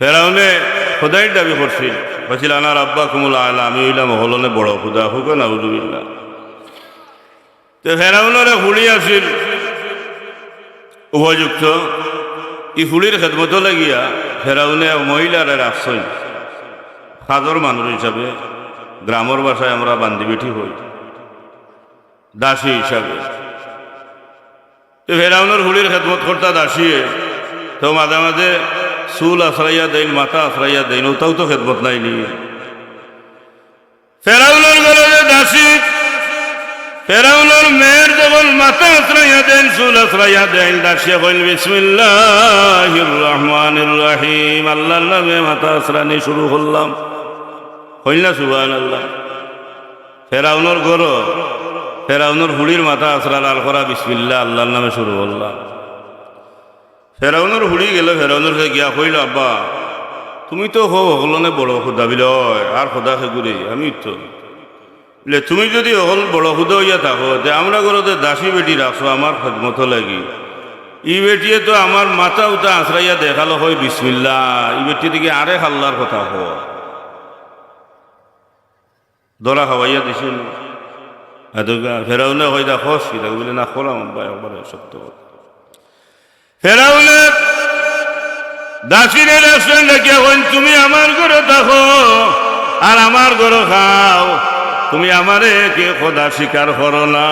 ফেরাউনে খোদাইর দাবি করছিল। বলছিল আনার আব্বা কুমুল আলা, আমি হইলাম হলনে বড় খুদা, হুক না উজুবিল্লা তো ফেরাউনরে হুড়ি আছিল উপযুক্ত ই হুড়ির খেদমত লাগিয়া ফেরাউনে মহিলারে রাখছই সাদর মানুষ হিসাবে গ্রামের ভাষায় আমরা বান্দি বেঠি হই। দাসী হিসাবে। তো ফেরাউনের হুড়ির খেদমত করতা দাসিয়ে তো মাঝে মাঝে চুল আশ্রাইয়া দেন মাথা আশ্রাইয়া দেন, ওটাও তো খেদমত নাই নি ফেরাউনের যে দাসী, ফেরাউনের মেয়ের যখন মাথা আশ্রাইয়া দেন চুল আশ্রাইয়া দেন, দাসিয়া কইল বিসমিল্লাহির রহমানির রহিম, আল্লাহর নামে মাথা আশ্রানি শুরু করলাম। হইল না সুবান আল্লাহ ফেরাউনের ঘর, ফেরাউনের হুড়ির মাথা আশ্রা লাল করা বিসমিল্লা আল্লাহর নামে শুরু করলাম। ফেরাউনের হুড়ি গেল, ফেরাউনের কাছে গিয়া কইল আব্বা, তুমি তো হো হলনে বড় খুদা বিল আর খোদা খেগুড়ি আমি তো বলে তুমি যদি হল বড় খুদা হইয়া থাকো যে আমরা ঘরতে দাসী বেটি রাখছো আমার খেদমত লাগি। ই বেটিয়ে তো আমার মাথা উতা আশ্রাইয়া দেখাল হয় বিসমিল্লা ই বেটি দিকে আরে হাল্লার কথা হো দরা খাওয়াইয়া দিছিল। ফেরাউনে হয় দা খস কি থাকে বলে না, খোলাম সত্য কথা। ফেরাউনে দাসিনে রাখছেন দেখি এখন তুমি আমার ঘরে থাকো আর আমার ঘরে খাও। তুমি আমারে কে খোদা স্বীকার করো না।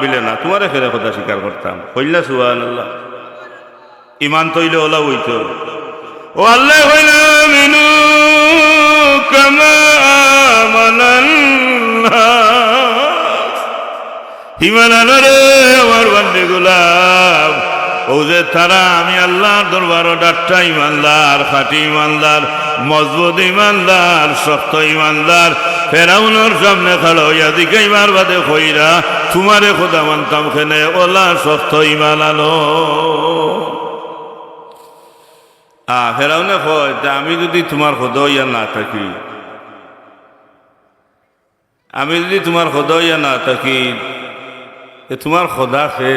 বিলে না, তোমারে ফেরে খোদা স্বীকার করতাম। কইলা সুহান আল্লাহ ইমান তৈলে ওলা হইত ও আল্লাহ হইলা মিনু কামা হিমালয় আমার বান্দি গোলাপ ও যে আমি আল্লাহর দরবার ডাক্তার ইমানদার, খাটি ইমানদার, মজবুত ইমানদার, শক্ত ইমানদার, ফেরাউনের সামনে খালো ইয়াদিকে ইমার বাদে কইরা তোমারে খোদা মানতাম খেনে ওলা শক্ত ইমান আনো। আ, ফেরাউনে কয় আমি যদি তোমার খোদা ইয়া না থাকি, আমি যদি তোমার খোদা ইয়া না থাকি তোমার খোদা খে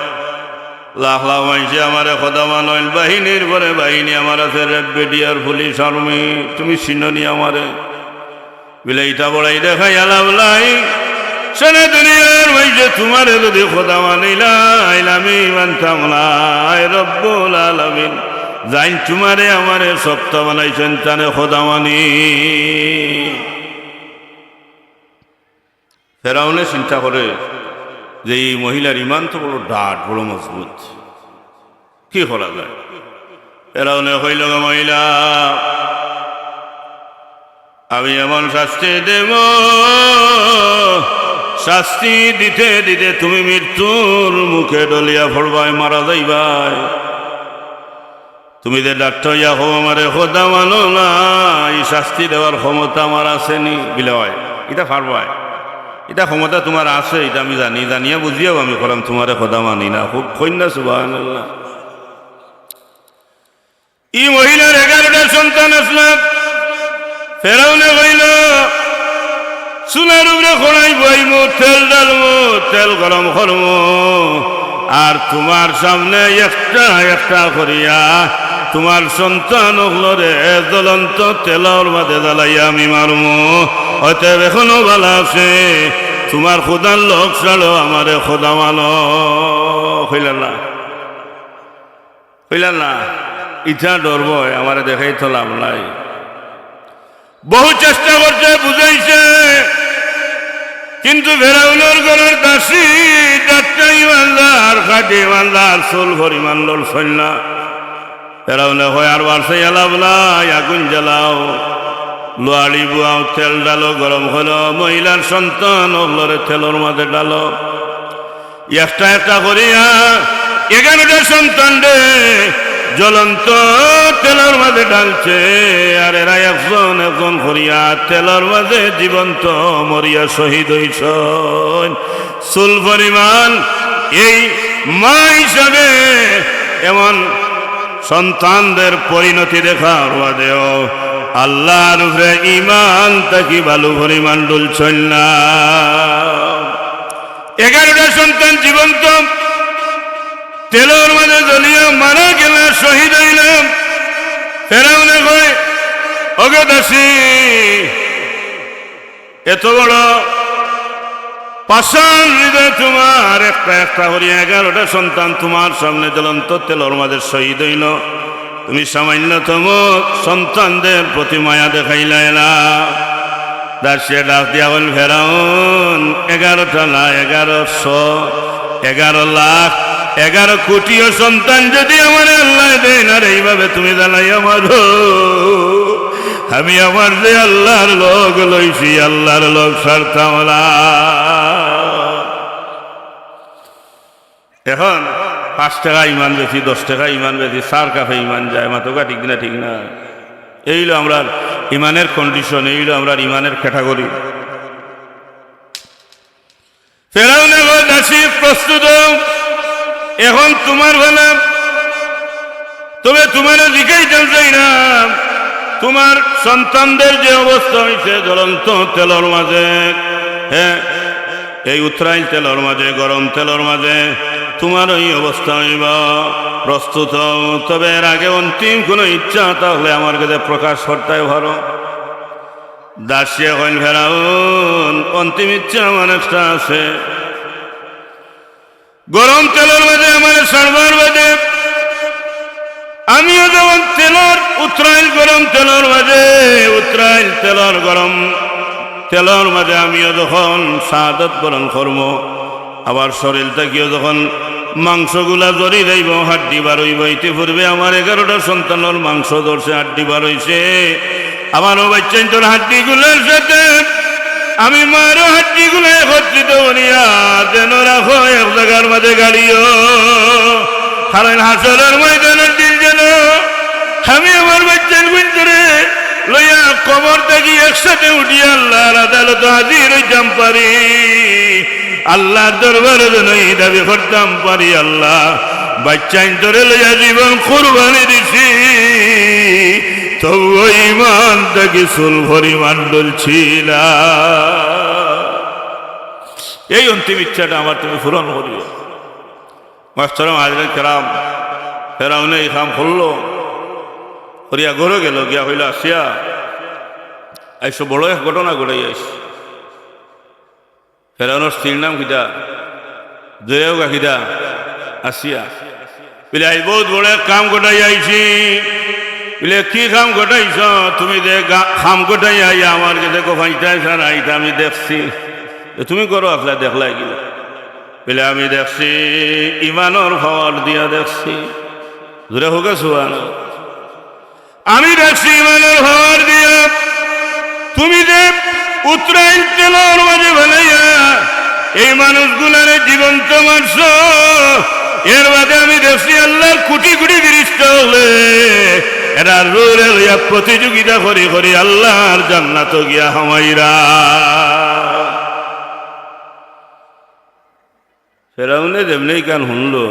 লাখ লাখ মাইছে আমারে, খোদা মানইল বাহিনীর পরে বাহিনী আমার আছে, রেড পুলিশ আর্মি, তুমি চিননি আমারে। বিলে বড়াই দেখাই আলাবলাই সেনে দুনিয়ার মাইছে তোমারে যদি খোদা মানিলাইল আমি মানতাম নাই, রব্বুল আলামিন। তোমারে আমারে বানাইছেন তানে ফেরাউনে চিন্তা করে যে এই মহিলার ইমান তো বড় ডাট, বড় মজবুত। কি করা যায় ফেরাউনে হইল গো মহিলা। আমি এমন শাস্তি দেব, শাস্তি দিতে দিতে তুমি মৃত্যুর মুখে ডলিয়া ফড়বাই মারা যাইবাই। তুমি যে ডাক্তার, ইয়া হো আমারে, খোদা মানো না, এই শাস্তি দেওয়ার ক্ষমতা আমার আসেনি বিলে হয় এটা পারবায় এটা ক্ষমতা তোমার আছে, এটা আমি জানি। জানিয়া বুঝিয়াও আমি করলাম তোমারে কথা মানি না। খুব কন্যা সুবাহ ই মহিলার এগারোটা সন্তান আসলাম ফেরাউনে হইল চুলার উপরে খড়াই বইব তেল ডালবো তেল গরম করব আর তোমার সামনে একটা একটা করিয়া তোমার সন্তান হলরে জ্বলন্ত তেলর বাদে জ্বালাইয়া আমি মারমু অতএব এখনও ভালো আছে। তোমার খোদার লোক ছাড়ো, আমারে খোদা মানো। হইল না। হইল না। ইচ্ছা ডরব আমার দেখাই তো লাভ নাই। বহু চেষ্টা করছে, বুঝাইছে। কিন্তু ভেরাউলের ঘরের দাসী ডাক্তার ইমানদার, খাটি ইমানদার সোল ঘর ইমানদর সৈন্য। ফেরাউনে হয় আর বারসে এলাবলাই আগুন জ্বালাও। লোয়াড়ি বুয়াও তেল ডালো, গরম হলো। মহিলার সন্তান ওগুলোরে তেলর মাঝে ডালো। একটা একটা করিয়া এগারোটা সন্তান রে জ্বলন্ত তেলের মাঝে ডালছে। আর এরা একজন একজন করিয়া তেলের মাঝে জীবন্ত মরিয়া শহীদ হইছ চুল পরিমাণ এই মা হিসাবে এমন সন্তানদের পরিণতি দেখার বাদেও আল্লাহর উপরে ইমান তাকি বালু পরিমাণ ডুলছল না। এগারোটা সন্তান জীবন্ত। তেলের মাঝে জ্বলিয়া মারা গেল, শহীদ হইলাম। ফেরাউনে কয় অগে দাসী, এত বড় পাষাণ হৃদয় তোমার, একটা একটা করিয়া এগারোটা সন্তান তোমার সামনে জ্বলন্ত, তেলর মাঝে শহীদ হইল। তুমি সামান্যতম সন্তানদের প্রতি মায়া দেখাইলাই না দাসিয়া ডাক দিয়া বল, ফেরাউন, এগারোটা না, এগারোশো, এগারো লাখ, এগারো কোটিও সন্তান যদি আমার আল্লাহ দেয় না এইভাবে তুমি জানাই আমার আমি আমার যে আল্লাহর লোক, লইছি আল্লাহর লোক সারতাম না এখন পাঁচ টাকা ইমান বেশি, দশ টাকা ইমান বেশি, সার কাফে ইমান যায় মাতকা ঠিক না ঠিক না। এইলো আমরা ইমানের কন্ডিশন এইলো আমরা ইমানের ক্যাটাগরি ফেরাউনে দাসী প্রস্তুত এখন তোমার বেলা তবে তোমার দিকেই চাই না। তোমার সন্তানদের যে অবস্থা হয়েছে জ্বলন্ত তেলর মাঝে। হ্যাঁ এই উত্তরাইল তেলর মাঝে, গরম তেলর মাঝে। তোমার ওই অবস্থা হইব। প্রস্তুত। তবে এর আগে অন্তিম কোনো ইচ্ছা, তাহলে আমার কাছে প্রকাশ করতে ভালো দাসিয়া হইল ফেরাউন, অন্তিম ইচ্ছা আমার একটা আছে। গরম তেলের মাঝে আমার সারবার বাজে আমিও যেমন তেলর উত্তরাইল গরম তেলর মাঝে উত্তরাইল তেলর গরম। তেলর মাঝে আমিও যখন সাদত বরণ কর্ম আবার শরীর থাকিও যখন মাংসগুলা জরি যাইব, হাড্ডি বার হইব, ইতিপূর্বে আমার এগারোটা সন্তানের মাংস ধরছে, হাড্ডি বার আমারও বাচ্চাই তোর হাড্ডিগুলোর সাথে। আমি মারো হাড্ডিগুলো একত্রিত করিয়া যেন রাখো এক জায়গার মাঝে গাড়িও। কারণ হাসলের ময়দানের দিন যেন আমি আমার বাচ্চার ভিতরে লইয়া কবর থেকে একসাথে উঠিয়া আল্লাহর আদালত হাজির হইতাম পারি। আল্লাহর দরবারে যেন দাবি করতাম, পারি আল্লাহ বাচ্চাইন ধরে লইয়া জীবন কুরবানি দিছি। তবু ইমান থেকে সুল পরিমাণ ডলছিল এই অন্তিম ইচ্ছাটা আমার তুমি পূরণ করিও। মাস্টারম হাজরে কেরাম, ফেরাউনে এই কাম করল। করিয়া ঘরে গেল, গিয়া হইল আসিয়া। আইসো বড় এক ঘটনা ঘটে আইস ফেরাউনের স্ত্রীর নাম কিতা জয়াও গাখিদা আসিয়া বলে আই বহুত বড় কাম ঘটাই আইছি বলে কি কাম ঘটাইছ তুমি যে গা- কাম ঘটাই আই আমার কাছে কোফাইতে স্যার আইতা আমি দেখছি তুমি করো আসলা দেখলাই গিলা বলে আমি দেখছি ইমানর খবর দিয়া দেখছি জোরে হোক সুয়ান আমি দেখছি ইমানের খবর দিয়া তুমি যে উত্তরায়ণ তেলর মাঝে ভালাইয়া এই মানুষগুলারে জীবন্ত মারছ এর বাদে আমি দেখছি আল্লাহর কোটি কোটি দৃষ্ট হলে এরা রোরে লইয়া প্রতিযোগিতা করি করি আল্লাহর জান্নাত গিয়া হামাইরা। ফেরাউনে যেমনি কান শুনলো,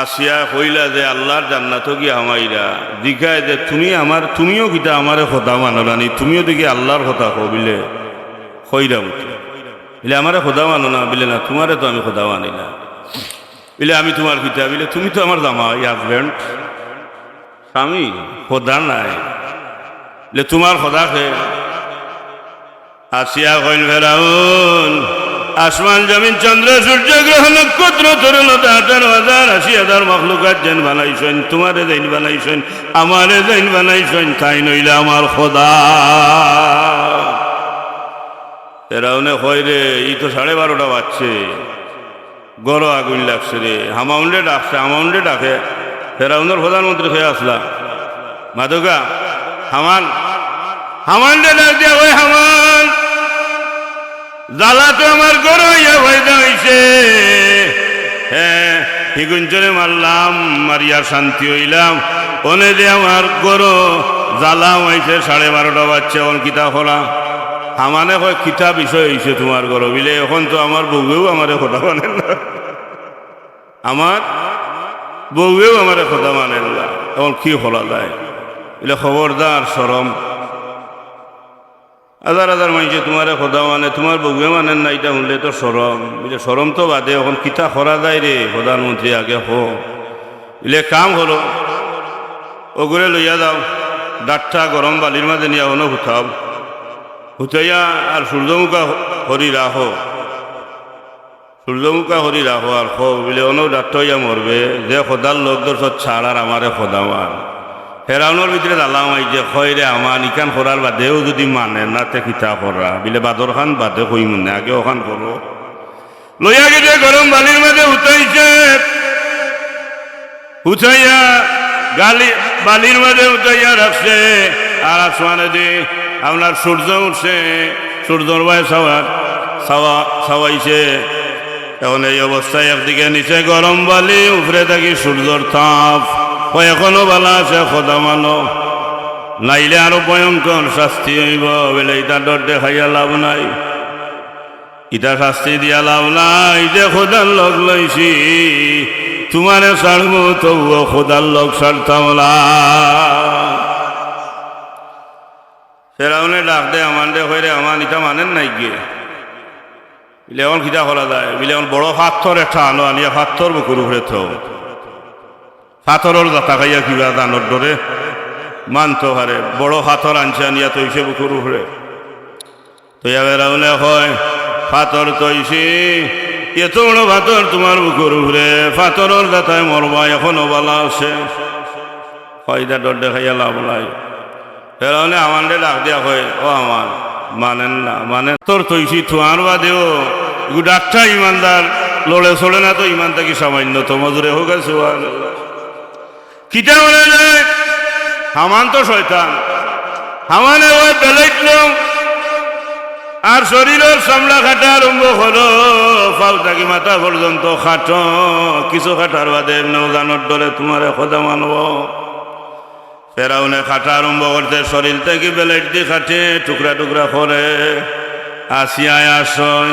আসিয়া কইলা যে আল্লাহর জান্নাত গিয়া আমাইরা জিজ্ঞায় যে তুমি আমার, তুমিও কিতা আমারে কথা মানলানি তুমিও দেখি আল্লাহর কথা কবিলে কইরা উঠে বলে আমারে খোদা মানো না, বলে না, তোমারে তো আমি খোদা মানি না। বলে আমি তোমার কিতা বলে তুমি তো আমার জামাই হাজব্যান্ড স্বামী, খোদা নাই। বলে তোমার খোদা খে আসিয়া কইল, ফেরাউন, আসমান, জমিন, চন্দ্র, সূর্য, গ্রহ, নক্ষত্র তরুণতা আঠারো হাজার আশি হাজার মখলুকাত যেন বানাইছেন, তোমারে যেন বানাইছেন, আমারে যেন বানাইছেন, তাই নইলে আমার খোদা। ফেরাউনে হয় রে, এই তো সাড়ে বারোটা বাজছে। গড় আগুন লাগছে রে। হামাউন্ডে ডাকছে, হামাউন্ডে ডাকে। ফেরাউনের প্রধানমন্ত্রী হয়ে আসলা। মাদুকা হামান হামান্ডে ডাক দিয়া, ওই হামান জ্বালা তো আমার গরম ইয়া ফায়দা হইছে। হ্যাঁ হিগুঞ্জনে মারলাম, মারিয়া শান্তি হইলাম। ওনে যে আমার গরো জ্বালাম হয়েছে সাড়ে বারোটা বাচ্চা এখন কিতা খোলা। আমানে কয়, কিতা বিষয় হয়েছে তোমার গরো বিলে, এখন তো আমার বউয়েও আমার কথা মানেন না। আমার বউয়েও আমার কথা মানেন না। এখন কি খোলা যায়? বলে খবরদার সরম হাজার হাজার মানুষে তোমারে খোদা মানে তোমার বউয়ে মানেন না এটা শুনলে তো সরম বুঝলে সরম তো বাদে, এখন কিতা করা যায় রে প্রধানমন্ত্রী আগে হো। বুঝলে কাম হলো ওগুলো লইয়া যাও ডাটটা গরম বালির মাঝে নিয়ে অন হুথাও হুতাইয়া আর সূর্যমুখা হরি রাখো সূর্যমুখা হরি রাখো আর খো বলে অন ডাক্তার হইয়া মরবে যে খোদার লোক দর্শ ছাড় আর আমারে খোদা মান ফেরাউনের ভিতরে দালাম আই যে খয়রে আমার ইকান করার বাদেও যদি মানে না তে কিতা করা বিলে বাদর খান বাদে কই মনে, আগে ওখান করো লইয়া গেছে গরম বালির মাঝে উঠাইছে উঠাইয়া গালি বালির মাঝে উঠাইয়া রাখছে আর আসমানে দি আপনার সূর্য উঠছে, সূর্যর ভাই সাওয়া সাওয়াইছে এখন এই অবস্থায় একদিকে নিচে গরম বালি, উপরে থাকি সূর্যর তাপ। ও এখনও বালা আছে, খোদা মানো। নাইলে আরও ভয়ঙ্কর শাস্তি হইব, বলে ইটা ডর দেখাইয়া লাভ নাই। ইটা শাস্তি দিয়া লাভ নাই, যে খোদার লগ লইছি, তোমারে ছাড়বো, তবুও খোদার লগ না। ফেরাউনে ডাক দে আমার দে হয়ে আমার ইটা মানেন নাই গিয়ে বিলে এখন খিতা করা যায় বিলে এখন বড় পাথর একটা আনো আনিয়া পাথর বুকুর উপরে থো পাথরের দাতা খাইয়া কিবা দানোর ডরে মানতো হারে, বড় পাথর আনছে আনিয়া তৈছে বুকুর উপরে। তো বেড়াউনে হয় পাথর তৈছি এত বড় পাথর তোমার বুকুর উপরে। পাথরের দাতায় মরবা এখনও বালা আছে। হয়দা ডর দেখাইয়া লাভ নাই। বেড়াউনে আমারে ডাক দিয়া হয়, ও আমার, মানেন না মানে তোর তৈছি থুয়ার বাদেও ডাক্তার ইমানদার, লড়ে চলে না তো ইমান থাকি সামান্য তো মজুরে হোক আছে কিটা বলে যায় হামান তো শয়তান, হামানে ওই বেলাইট লোক আর শরীরের সামলা খাটা আরম্ভ হলো ফাউ থাকি মাথা পর্যন্ত খাট, কিছু খাটার বাদে নৌজানোর ডরে তোমার খোদা মানব। ফেরাউনে খাটা আরম্ভ করতে শরীর থেকে বেলাইট দিয়ে খাটে, টুকরা টুকরা করে। আসিয়ায় আসন।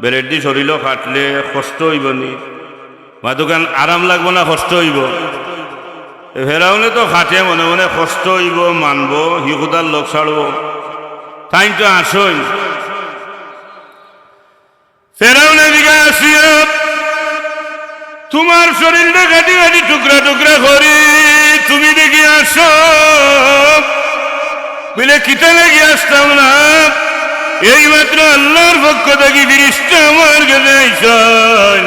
বেলেট দিয়ে শরীরও খাটলে কষ্ট হইব নি। মা দোকান আরাম লাগবো না, কষ্ট হইব? ফেরাউনে তো খাটে, মনে মনে কষ্ট হইব, মানব হিকুদার লোক ছাড়ব। তাই তো আসই। ফেরাউনে দিকে আসিয়া, তোমার শরীরটা কাটি কাটি টুকরা টুকরা করি। তুমি দেখি আসো। বলে কিতা লাগি আসতাম না। এইমাত্র আল্লাহর পক্ষ থেকে ফিরিসটা আমার আইসন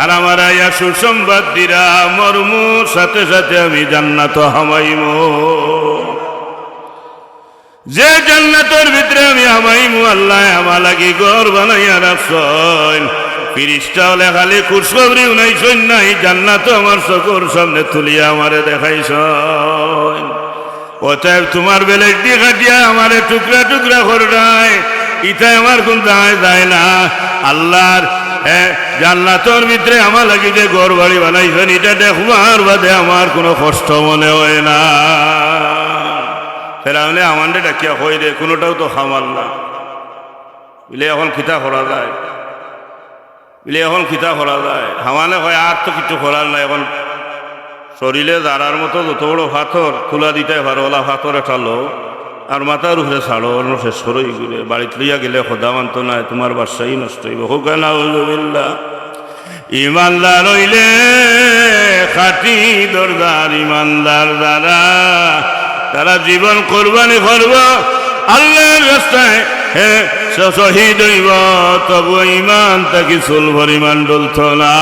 আর আমার আয়া সুসংবাদ দিরা মর্ম, সাথে সাথে আমি জান্নাত হামাইম। যে জান্নাতর ভিতরে আমি হামাইমু, আল্লাহ আমার লাগি ঘর বানাইয়া রাখছন। ফিরিসটা হলে খালি খুশখবরি উনাইছন নাই, জান্নাত আমার চকুর সামনে তুলিয়া আমারে দেখাইছন। অতএব তোমার বেলে দিয়ে কাটিয়া আমারে টুকরা টুকরা করে নাই ইটা আমার কোন দায় যায় না। আল্লাহর হ্যাঁ জান্নাতর ভিতরে আমার লাগি যে ঘর বাড়ি বানাইছেন, এটা দেখবার বাদে আমার কোনো কষ্ট মনে হয় না। ফেরাউনে আমাদের ডাকিয়া হই রে, কোনোটাও তো খামার না। বলে এখন খিতা করা যায়? বলে এখন খিতা করা যায়? হামানে হয় আর তো কিছু করার নাই, এখন শরীরে দাঁড়ার মতো যত বড় পাথর খোলা দিতে পারো ওলা পাথর একটা আর মাথার উপরে ছাড়ো অন্য শেষ করো ইগুলে বাড়িতে লইয়া গেলে খোদা মানত নাই তোমার বাসাই নষ্ট হইব। হোক না ইমানদার হইলে খাটি দরদার ইমানদার দ্বারা তারা জীবন কোরবানি করব আল্লাহর রাস্তায় শহীদ হইব তবু ইমান তাকে চুল ভরিমান ডলত না